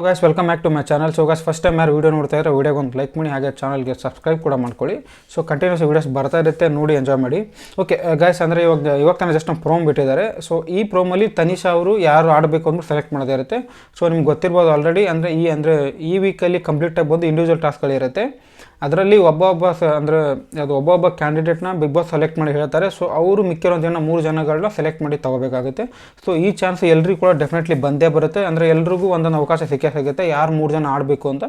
Hello guys welcome back to my channel so guys first time ಯಾರು video ನೋಡ್ತಾ ಇದ್ದಾರೆ ವೀಡಿಯೋಗೆ ಒಂದು ಲೈಕ್ ಮಾಡಿ ಹಾಗೆ ಚಾನಲ್ಗೆ ಸಬ್ಸ್ಕ್ರೈಬ್ ಕೂಡ ಮಾಡ್ಕೊಳ್ಳಿ. ಸೊ ಕಂಟಿನ್ಯೂಸ್ ವೀಡಿಯೋಸ್ ಬರ್ತಾ ಇರುತ್ತೆ, ನೋಡಿ ಎಂಜಾಯ್ ಮಾಡಿ. ಓಕೆ ಗಾಯ್ಸ್ ಅಂದರೆ ಇವಾಗ ಇವಾಗ ತಾನೇ ಜಸ್ಟ್ ಒಂದು ಪ್ರೋಮ್ ಬಿಟ್ಟಿದ್ದಾರೆ. ಸೊ ಈ ಪ್ರೋಮಲ್ಲಿ ತನಿಷಾ ಅವರು ಯಾರು ಆಡಬೇಕು ಅಂದ್ಬಿಟ್ಟು ಸೆಲೆಕ್ಟ್ ಮಾಡೋದೇ ಇರುತ್ತೆ. ಸೊ ನಿಮ್ಗೆ ಗೊತ್ತಿರ್ಬೋದು ಆಲ್ರೆಡಿ ಅಂದರೆ ಈ ಅಂದರೆ ಈ ವೀಕಲ್ಲಿ ಕಂಪ್ಲೀಟಾಗಿ ಬಂದು ಇಂಡಿವಿಜುವಲ್ ಟಾಸ್ಕ್ಗಳಿರುತ್ತೆ ಅದರಲ್ಲಿ ಒಬ್ಬೊಬ್ಬ ಸ, ಅಂದರೆ ಅದು ಒಬ್ಬೊಬ್ಬ ಕ್ಯಾಂಡಿಡೇಟ್ನ ಬಿಗ್ ಬಾಸ್ ಸೆಲೆಕ್ಟ್ ಮಾಡಿ ಹೇಳ್ತಾರೆ. ಸೊ ಅವರು ಮಿಕ್ಕಿರೋ ಜನ ಮೂರು ಜನಗಳನ್ನ ಸೆಲೆಕ್ಟ್ ಮಾಡಿ ತಗೋಬೇಕಾಗುತ್ತೆ. ಸೊ ಈ ಚಾನ್ಸ್ ಎಲ್ಲರಿಗೂ ಕೂಡ ಡೆಫಿನೆಟ್ಲಿ ಬಂದೇ ಬರುತ್ತೆ. ಅಂದರೆ ಎಲ್ರಿಗೂ ಒಂದೊಂದು ಅವಕಾಶ ಸಿಕ್ಕೇ ಸಿಗುತ್ತೆ ಯಾರು ಮೂರು ಜನ ಆಡಬೇಕು ಅಂತ.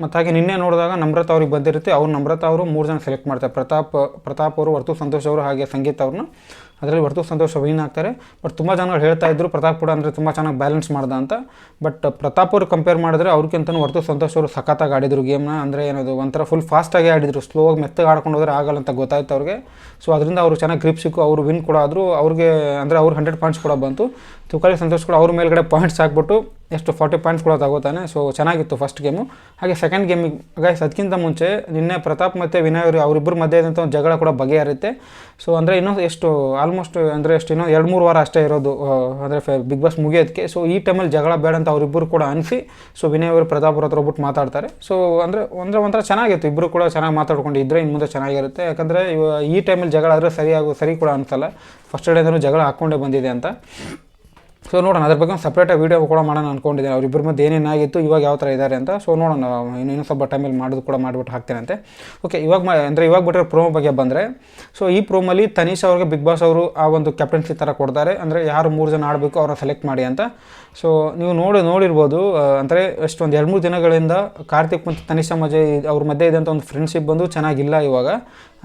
ಮತ್ತು ಹಾಗೆ ನಿನ್ನೆ ನೋಡಿದಾಗ ನಮ್ರತ ಅವ್ರಿಗೆ ಬಂದಿರುತ್ತೆ, ಅವ್ರು ನಮ್ರತ ಅವರು ಮೂರು ಜನ ಸೆಲೆಕ್ಟ್ ಮಾಡ್ತಾರೆ. ಪ್ರತಾಪ್ ಪ್ರತಾಪ್ ಅವರು ವರ್ತು ಸಂತೋಷ್ ಅವರು ಹಾಗೆ ಸಂಗೀತ ಅವ್ರನ್ನ ಅದರಲ್ಲಿ ವರ್ತು ಸಂತೋಷ್ ವಿನ್ ಆಗ್ತಾರೆ. ಬಟ್ ತುಂಬ ಜನಗಳು ಹೇಳ್ತಾ ಇದ್ರು, ಪ್ರತಾಪ್ ಕೂಡ ಅಂದರೆ ತುಂಬ ಚೆನ್ನಾಗಿ ಬ್ಯಾಲೆನ್ಸ್ ಮಾಡ್ದ ಅಂತ. ಬಟ್ ಪ್ರತಾಪ್ ಅವರು ಕಂಪೇರ್ ಮಾಡಿದ್ರೆ ಅವ್ರಿಗಿಂತನೂ ವರ್ತು ಸಂತೋಷ್ ಅವರು ಸಖತ್ತಾಗಿ ಆಡಿದ್ರು ಗೇಮ್ನ ಅಂದರೆ ಏನದು, ಒಂಥರ ಫುಲ್ ಫಾಸ್ಟಾಗಿ ಆಡಿದ್ರು ಸ್ಲೋ ಆಗಿ ಮೆತ್ತಗೆ ಆಡ್ಕೊಂಡು ಹೋದ್ರೆ ಆಗಲ್ಲ ಅಂತ ಗೊತ್ತಾಯ್ತು ಅವ್ರಿಗೆ. ಸೊ ಅದರಿಂದ ಅವರು ಚೆನ್ನಾಗಿ ಗ್ರಿಪ್ ಸಿಕ್ಕು, ಅವರು ವಿನ್ ಕೂಡ ಆದರು. ಅವ್ರಿಗೆ ಅಂದರೆ ಅವ್ರು ಹಂಡ್ರೆಡ್ ಪಾಯಿಂಟ್ಸ್ ಕೂಡ ಬಂತು. ತುಕಾಲಿ ಸಂತೋಷ್ ಕೂಡ ಅವ್ರ ಮೇಲ್ಗಡೆ ಪಾಯಿಂಟ್ಸ್ ಹಾಕ್ಬಿಟ್ಟು ಎಷ್ಟು ಫಾರ್ಟಿ ಪಾಯಿಂಟ್ಸ್ ಕೂಡ ತಗೋತಾನೆ. ಸೊ ಚೆನ್ನಾಗಿತ್ತು ಫಸ್ಟ್ ಗೇಮು ಹಾಗೆ ಸೆಕೆಂಡ್ ಗೇಮಿಗೆ ಗೈಸ್ ಅದಕ್ಕಿಂತ ಮುಂಚೆ ನಿನ್ನೆ ಪ್ರತಾಪ್ ಮತ್ತು ವಿನಯ್ ಅವರು ಅವರಿಬ್ಬರ ಮಧ್ಯೆ ಇದ್ದಂಥ ಒಂದು ಜಗಳ ಕೂಡ ಬಗೆಹರಿತೆ. ಸೊ ಅಂದರೆ ಇನ್ನೂ ಎಷ್ಟು ಆಲ್ಮೋಸ್ಟ್ ಅಂದರೆ ಎಷ್ಟು ಇನ್ನೂ ಎರಡು ಮೂರು ವಾರ ಅಷ್ಟೇ ಇರೋದು ಅಂದರೆ ಬಿಗ್ ಬಾಸ್ ಮುಗಿಯೋದಕ್ಕೆ ಸೊ ಈ ಟೈಮಲ್ಲಿ ಜಗಳ ಬೇಡ ಅಂತ ಅವರಿಬ್ಬರು ಕೂಡ ಅನಿಸಿ ಸೊ ವಿನಯ್ ಅವರು ಪ್ರತಾಪ್ ಅವ್ರ ಹತ್ರ ಹೋಗ್ಬಿಟ್ಟು ಮಾತಾಡ್ತಾರೆ. ಸೊ ಅಂದರೆ ಒಂದರೆ ಒಂಥರ ಚೆನ್ನಾಗಿತ್ತು. ಇಬ್ಬರು ಕೂಡ ಚೆನ್ನಾಗಿ ಮಾತಾಡ್ಕೊಂಡು ಇದ್ದರೆ ಇನ್ನು ಮುಂದೆ ಚೆನ್ನಾಗಿರುತ್ತೆ. ಯಾಕಂದರೆ ಈ ಟೈಮಲ್ಲಿ ಜಗಳ ಆದರೆ ಸರಿಯಾಗೋ, ಸರಿ ಕೂಡ ಅನಿಸಲ್ಲ. ಫಸ್ಟ್ ಡೇದೂ ಜಗಳ ಹಾಕ್ಕೊಂಡೇ ಬಂದಿದೆ ಅಂತ. ಸೊ ನೋಡೋಣ, ಅದ್ರ ಬಗ್ಗೆ ಒಂದು ಸಪ್ರೇಟಾಗಿ ವೀಡಿಯೋ ಕೂಡ ಮಾಡೋಣ ಅಂದ್ಕೊಂಡಿದ್ದೀನಿ ಅವರಿಬ್ಬರ ಮಧ್ಯೆ ಏನೇನಾಗಿತ್ತು ಇವಾಗ ಯಾವ ಥರ ಇದ್ದಾರೆ ಅಂತ. ಸೊ ನೋಡೋಣ, ಇನ್ನು ಇನ್ನೂ ಸ್ವಲ್ಪ ಟೈಮಲ್ಲಿ ಮಾಡೋದು ಕೂಡ ಮಾಡಿಬಿಟ್ಟು ಹಾಕ್ತೇನಂತೆ. ಓಕೆ ಇವಾಗ ಮಾ ಅಂದರೆ ಇವಾಗ ಬಿಟ್ಟರೆ ಪ್ರೋಮೋ ಬಗ್ಗೆ ಬಂದರೆ ಸೊ ಈ ಪ್ರೋಮಲ್ಲಿ ತನೀಶ್ ಅವ್ರಿಗೆ, ಬಿಗ್ ಬಾಸ್ ಅವರು ಆ ಒಂದು ಕ್ಯಾಪ್ಟನ್ಸಿ ಥರ ಕೊಡ್ತಾರೆ. ಅಂದರೆ ಯಾರು ಮೂರು ಜನ ಆಡಬೇಕು, ಅವ್ರನ್ನ ಸೆಲೆಕ್ಟ್ ಮಾಡಿ ಅಂತ. ಸೊ ನೀವು ನೋಡಿ, ನೋಡಿರ್ಬೋದು ಅಂದರೆ ಎಷ್ಟೊಂದು ಎರಡು ಮೂರು ದಿನಗಳಿಂದ ಕಾರ್ತಿಕ್ ಮತ್ತು ತನಿಷಾ ಮಜೆ ಅವ್ರ ಮಧ್ಯೆ ಇದ್ದಂಥ ಒಂದು ಫ್ರೆಂಡ್ಶಿಪ್ ಬಂದು ಚೆನ್ನಾಗಿಲ್ಲ ಇವಾಗ.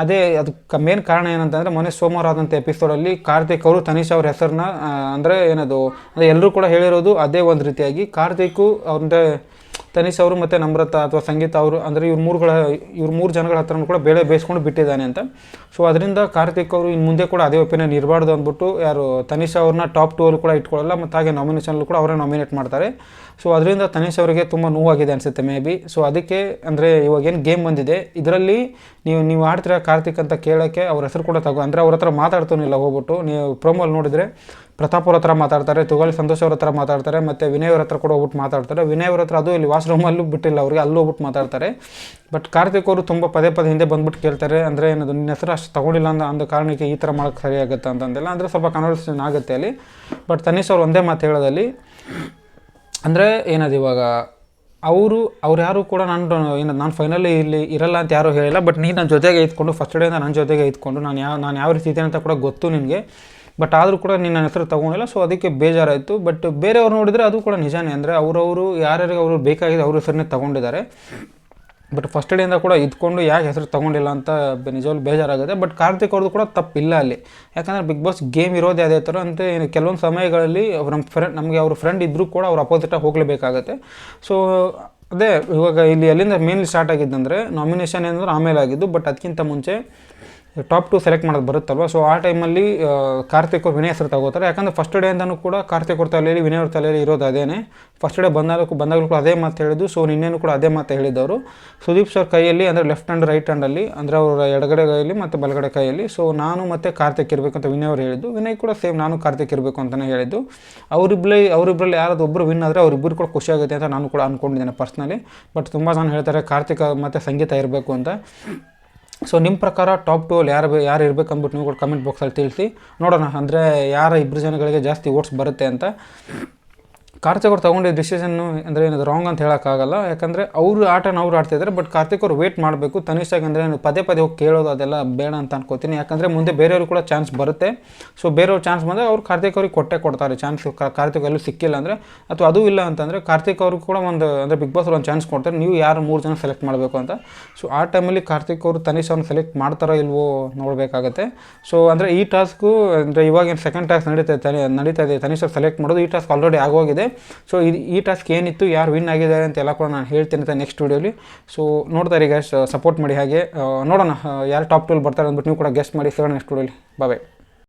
ಅದೇ, ಅದಕ್ಕೆ ಮೇನ್ ಕಾರಣ ಏನಂತಂದರೆ, ಮೊನ್ನೆ ಸೋಮವಾರ ಆದಂಥ ಎಪಿಸೋಡಲ್ಲಿ ಕಾರ್ತಿಕ್ ಅವರು ತನಿಷ್ ಅವ್ರ ಹೆಸರನ್ನ ಅಂದರೆ ಏನದು ಅಂದರೆ ಎಲ್ಲರೂ ಕೂಡ ಹೇಳಿರೋದು ಅದೇ ಒಂದು ರೀತಿಯಾಗಿ ಕಾರ್ತಿಕು ಅಂದರೆ ತನಿಷ್ ಅವರು ಮತ್ತು ನಮ್ರತ ಅಥವಾ ಸಂಗೀತ ಅವರು, ಅಂದರೆ ಇವ್ರ ಮೂರುಗಳ, ಇವ್ರ ಮೂರು ಜನಗಳ ಹತ್ರನೂ ಕೂಡ ಬೇಳೆ ಬೇಯಿಸ್ಕೊಂಡು ಬಿಟ್ಟಿದ್ದಾನೆ ಅಂತ. ಸೊ ಅದರಿಂದ ಕಾರ್ತಿಕ್ ಅವರು ಇನ್ನು ಮುಂದೆ ಕೂಡ ಅದೇ ಒಪಿನಿಯನ್ ಇರಬಾರ್ದು ಅಂದ್ಬಿಟ್ಟು ಯಾರು ತನಿಷ್ ಅವ್ರನ್ನ ಟಾಪ್ ಟೂ ಕೂಡ ಇಟ್ಕೊಳ್ಳಲ್ಲ, ಮತ್ತು ಹಾಗೆ ನಾಮಿನೇಷನ್ಲು ಕೂಡ ಅವರೇ ನಾಮಿನೇಟ್ ಮಾಡ್ತಾರೆ. ಸೊ ಅದರಿಂದ ತನಿಷ್ ಅವರಿಗೆ ತುಂಬ ನೋವಾಗಿದೆ ಅನಿಸುತ್ತೆ ಮೇ ಬಿ ಸೊ ಅದಕ್ಕೆ ಅಂದರೆ ಇವಾಗೇನು ಗೇಮ್ ಬಂದಿದೆ, ಇದರಲ್ಲಿ ನೀವು ನೀವು ಆಡ್ತೀರಾ ಕಾರ್ತಿಕ್ ಅಂತ ಕೇಳೋಕ್ಕೆ ಅವ್ರ ಹೆಸರು ಕೂಡ ತಗೋ, ಅಂದರೆ ಅವ್ರ ಹತ್ರ ಮಾತಾಡ್ತಾನಿಲ್ಲ ಹೋಗ್ಬಿಟ್ಟು. ನೀವು ಪ್ರೊಮೋಲ್ ನೋಡಿದರೆ ಪ್ರತಾಪ್ ಅವ್ರ ಹತ್ರ ಮಾತಾಡ್ತಾರೆ, ತುಗಲ್ ಸಂತೋಷ್ ಅವ್ರ ಹತ್ರ ಮಾತಾಡ್ತಾರೆ, ಮತ್ತು ವಿನಯ್ ಅವ್ರ ಹತ್ರ ಕೂಡ ಹೋಗ್ಬಿಟ್ಟು ಮಾತಾಡ್ತಾರೆ. ವಿನಯ್ ಅವ್ರ ಹತ್ರ ಅದು ಇಲ್ಲಿ ವಾಶ್ರೂಮಲ್ಲೂ ಬಿಟ್ಟಿಲ್ಲ, ಅವ್ರಿಗೆ ಅಲ್ಲೂ ಹೋಗ್ಬಿಟ್ಟು ಮಾತಾಡ್ತಾರೆ. ಬಟ್ ಕಾರ್ತಿಕ್ ಅವರು ತುಂಬ ಪದೇ ಪದೇ ಹಿಂದೆ ಬಂದ್ಬಿಟ್ಟು ಕೇಳ್ತಾರೆ, ಅಂದರೆ ಏನದು, ನಿನ್ನ ಹೆಸರು ಅಷ್ಟು ತಗೊಂಡಿಲ್ಲ ಅಂದ ಅಂದ ಕಾರಣಕ್ಕೆ ಈ ಥರ ಮಾಡೋಕ್ಕೆ ಸರಿಯಾಗುತ್ತೆ ಅಂತಂದೆಲ್ಲ ಅಂದರೆ ಸ್ವಲ್ಪ ಕನ್ವರ್ಸೇಷನ್ ಆಗುತ್ತೆ ಅಲ್ಲಿ. ಬಟ್ ತನೀಶ್ ಅವ್ರು ಒಂದೇ ಮಾತು ಹೇಳೋದಲ್ಲಿ, ಅಂದರೆ ಏನದು ಇವಾಗ, ಅವರು, ಅವ್ರು ಯಾರು ಕೂಡ ನಾನು ಏನು ನಾನು ಫೈನಲಿ ಇಲ್ಲಿ ಇರಲ್ಲ ಅಂತ ಯಾರೂ ಹೇಳಿಲ್ಲ ಬಟ್ ನೀನು ನನ್ನ ಜೊತೆಗೆ ಇದ್ಕೊಂಡು ಫಸ್ಟ್ ಡೇಯಿಂದ ನನ್ನ ಜೊತೆಗೆ ಇದ್ಕೊಂಡು, ನಾನು ಯಾವ ನಾನು ಯಾವ ರೀತಿ ಇದ್ದೇನೆ ಅಂತ ಕೂಡ ಗೊತ್ತು ನಿನಗೆ. ಬಟ್ ಆದರೂ ಕೂಡ ನೀನು ನನ್ನ ಹೆಸರು ತೊಗೊಂಡಿಲ್ಲ ಸೊ ಅದಕ್ಕೆ ಬೇಜಾರಾಯಿತು. ಬಟ್ ಬೇರೆಯವ್ರು ನೋಡಿದರೆ ಅದು ಕೂಡ ನಿಜಾನೇ. ಅಂದರೆ ಅವರವರು ಯಾರ್ಯಾರಿಗೆ ಅವರು ಬೇಕಾಗಿದೆ ಅವ್ರ ಹೆಸರನ್ನೇ ತೊಗೊಂಡಿದ್ದಾರೆ. ಬಟ್ ಫಸ್ಟ್ ಡೇಯಿಂದ ಕೂಡ ಇದ್ಕೊಂಡು ಯಾಕೆ ಹೆಸರು ತೊಗೊಂಡಿಲ್ಲ ಅಂತ ನಿಜವಾಗ್ಲು ಬೇಜಾರಾಗುತ್ತೆ. ಬಟ್ ಕಾರ್ತಿಕ್ ಅವ್ರದ್ದು ಕೂಡ ತಪ್ಪಿಲ್ಲ ಅಲ್ಲಿ. ಯಾಕಂದರೆ ಬಿಗ್ ಬಾಸ್ ಗೇಮ್ ಇರೋದೇ ಅದೇ ಥರ. ಅಂತ ಏನು ಕೆಲವೊಂದು ಸಮಯಗಳಲ್ಲಿ ಅವ್ರ ನಮ್ಮ ಫ್ರೆಂಡ್ ನಮಗೆ ಅವ್ರ ಫ್ರೆಂಡ್ ಇದ್ದರೂ ಕೂಡ ಅವ್ರ ಅಪೋಸಿಟಾಗಿ ಹೋಗಲೇಬೇಕಾಗತ್ತೆ. ಸೊ ಅದೇ ಇವಾಗ ಇಲ್ಲಿ ಎಲ್ಲಿಂದ ಮೇನ್ಲಿ ಸ್ಟಾರ್ಟ್ ಆಗಿದ್ದಂದರೆ ನಾಮಿನೇಷನ್ ಏನಂದ್ರೆ ಆಮೇಲೆ ಆಗಿದ್ದು. ಬಟ್ ಅದಕ್ಕಿಂತ ಮುಂಚೆ ಟಾಪ್ ಟು ಸೆಲೆಕ್ಟ್ ಮಾಡೋದು ಬರುತ್ತಲ್ವ? ಸೊ ಆ ಟೈಮಲ್ಲಿ ಕಾರ್ತಿಕ್ ಅವ್ರು ವಿನಯ್ ಹೆಸರು ತಗೋತಾರೆ. ಯಾಕಂದರೆ ಫಸ್ಟ್ ಡೇ ಅಂತಲೂ ಕೂಡ ಕಾರ್ತಿಕ್ ಅವ್ರ ತಲೆಯಲ್ಲಿ, ವಿನಯ್ ಅವ್ರ ತಲೆಯಲ್ಲಿ ಇರೋದು ಅದೇನೆ. ಫಸ್ಟ್ ಡೇ ಬಂದಾಗ ಬಂದಾಗಲೂ ಕೂಡ ಅದೇ ಮಾತು ಹೇಳಿದ್ದು. ಸೊ ನಿನ್ನೆನೂ ಕೂಡ ಅದೇ ಮಾತು ಹೇಳಿದ್ದವರು. ಸುದೀಪ್ ಸರ್ ಕೈಯಲ್ಲಿ, ಅಂದರೆ ಲೆಫ್ಟ್ ಹ್ಯಾಂಡ್ ರೈಟ್ ಹ್ಯಾಂಡಲ್ಲಿ ಅಂದರೆ ಅವರ ಎಡಗಡೆ ಕೈಯಲ್ಲಿ ಮತ್ತು ಬಲಗಡೆ ಕೈಯಲ್ಲಿ. ಸೊ ನಾನು ಮತ್ತು ಕಾರ್ತಿಕ್ ಇರಬೇಕು ಅಂತ ವಿನಯ್ ಅವರು ಹೇಳಿದ್ದು. ವಿನಯ್ ಕೂಡ ಸೇಮ್ ನಾನು ಕಾರ್ತಿಕ್ ಇರಬೇಕು ಅಂತಲೇ ಹೇಳಿದ್ದು. ಅವರಿಬ್ಬರಲ್ಲಿ ಅವರಿಬ್ಬರಲ್ಲಿ ಯಾರಾದ್ರು ಒಬ್ಬರು ವಿನ್ ಆದರೆ ಅವರಿಬ್ಬರು ಕೂಡ ಖುಷಿಯಾಗುತ್ತೆ ಅಂತ ನಾನು ಕೂಡ ಅಂದ್ಕೊಂಡಿದ್ದೇನೆ ಪರ್ಸ್ನಲಿ ಬಟ್ ತುಂಬ ಜನ ಹೇಳ್ತಾರೆ, ಕಾರ್ತಿಕ್ ಮತ್ತು ಸಂಗೀತ ಇರಬೇಕು ಅಂತ. ಸೊ ನಿಮ್ಮ ಪ್ರಕಾರ ಟಾಪ್ ಟು ಯಾರು ಯಾರು ಇರಬೇಕು ಅಂದ್ಬಿಟ್ಟು ನೀವು ಕೂಡ ಕಮೆಂಟ್ ಬಾಕ್ಸಲ್ಲಿ ತಿಳಿಸಿ. ನೋಡೋಣ, ಅಂದರೆ ಯಾರ ಇಬ್ಬರು ಜನಗಳಿಗೆ ಜಾಸ್ತಿ ಓಟ್ಸ್ ಬರುತ್ತೆ ಅಂತ. ಕಾರ್ತಿಕ್ ಅವ್ರು ತೊಗೊಂಡಿದ್ದ ಡಿಸಿಷನ್ನು ಅಂದರೆ ಏನದು ರಾಂಗ್ ಅಂತ ಹೇಳೋಕ್ಕಾಗಲ್ಲ. ಯಾಕಂದರೆ ಅವರು ಆಟನ ಅವ್ರು ಆಡ್ತಿದ್ದಾರೆ ಬಟ್ ಕಾರ್ತಿಕ್ ಅವ್ರು ವೇಟ್ ಮಾಡಬೇಕು. ತನಿಷ್ಠಾಗಿ ಅಂದರೆ ಏನು, ಪದೇ ಪದೇ ಹೋಗಿ ಕೇಳೋದು ಅದೆಲ್ಲ ಬೇಡ ಅಂತ ಅನ್ಕೋತೀನಿ. ಯಾಕಂದರೆ ಮುಂದೆ ಬೇರೆಯವರು ಕೂಡ ಚಾನ್ಸ್ ಬರುತ್ತೆ. ಸೊ ಬೇರೆಯವ್ರು ಚಾನ್ಸ್ ಬಂದರೆ ಅವ್ರು ಕಾರ್ತಿಕ್ ಅವ್ರಿಗೆ ಕೊಟ್ಟೆ ಕೊಡ್ತಾರೆ. ಚಾನ್ಸ್ ಕಾರ್ತಿಕ್ ಎಲ್ಲೂ ಸಿಕ್ಕಿಲ್ಲ ಅಂದರೆ, ಅಥವಾ ಅದು ಇಲ್ಲ ಅಂತಂದರೆ ಕಾರ್ತಿಕ್ ಅವ್ರಿಗೆ ಕೂಡ ಒಂದು, ಅಂದರೆ ಬಿಗ್ ಬಾಸ್ ಒಂದು ಚಾನ್ಸ್ ಕೊಡ್ತಾರೆ. ನೀವು ಯಾರು ಮೂರು ಜನ ಸೆಲೆಕ್ಟ್ ಮಾಡಬೇಕು ಅಂತ. ಸೊ ಆ ಟೈಮಲ್ಲಿ ಕಾರ್ತಿಕ್ ಅವರು ತನಿಷ್ ಅವ್ರನ್ನ ಸೆಲೆಕ್ಟ್ ಮಾಡ್ತಾರೋ ಇಲ್ವೋ ನೋಡಬೇಕಾಗತ್ತೆ. ಸೊ ಅಂದರೆ ಈ ಟಾಸ್ಕು ಅಂದರೆ ಇವಾಗ ಸೆಕೆಂಡ್ ಟಾಸ್ಕ್ ನಡೀತಾ ಇದೆ ನಡೀತಾ ಇದೆ. ತನಿಷ್ ಅವ್ರು ಸೆಲೆಕ್ಟ್ ಮಾಡೋದು ಈ ಟಾಸ್ಕ್ ಆಲ್ರೆಡಿ ಆಗೋಗಿದೆ. ಸೊ ಇದು ಈ ಟಾಸ್ಕ್ ಏನಿತ್ತು, ಯಾರು ವಿನ್ ಆಗಿದ್ದಾರೆ ಅಂತ ಎಲ್ಲ ಕೂಡ ನಾನು ಹೇಳ್ತೀನಿ ಅಂತ ನೆಕ್ಸ್ಟ್ ವೀಡಿಯೋಲಿ ಸೊ ನೋಡ್ತಾರೆ ಈಗ ಸಪೋರ್ಟ್ ಮಾಡಿ ಹಾಗೆ ನೋಡೋಣ ಯಾರು ಟಾಪ್ ಟೂಲ್ ಬರ್ತಾರೆ ಅಂದ್ಬಿಟ್ಟು ನೀವು ಕೂಡ ಗೆಸ್ಟ್ ಮಾಡಿ ಸಿಗೋಣ ನೆಕ್ಸ್ಟ್ ವೀಡಿಯೋಲಿ ಬಾಯ್